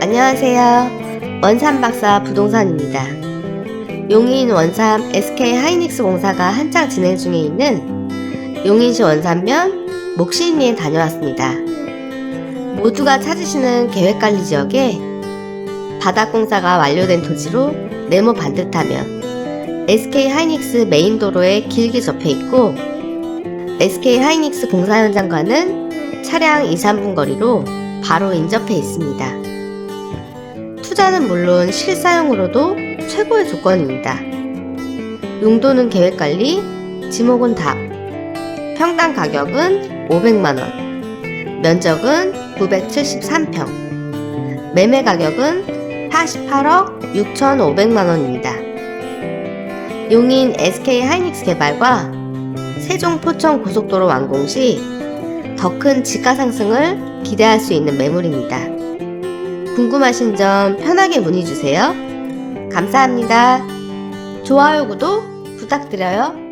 안녕하세요. 원삼박사 부동산입니다. 용인 원삼 SK 하이닉스 공사가 한창 진행 중에 있는 용인시 원삼면 목시리에 다녀왔습니다. 모두가 찾으시는 계획관리 지역에 바닥공사가 완료된 토지로 네모 반듯하며 SK 하이닉스 메인 도로에 길게 접해 있고 SK 하이닉스 공사 현장과는 차량 2, 3분 거리로 바로 인접해 있습니다. 투자는 물론 실사용으로도 최고의 조건입니다. 용도는 계획관리, 지목은 답. 평당 가격은 500만원, 면적은 973평, 매매 가격은 48억 6,500만원입니다. 용인 SK 하이닉스 개발과 세종 포천 고속도로 완공 시 더 큰 지가 상승을 기대할 수 있는 매물입니다. 궁금하신 점 편하게 문의 주세요. 감사합니다. 좋아요, 구독 부탁드려요.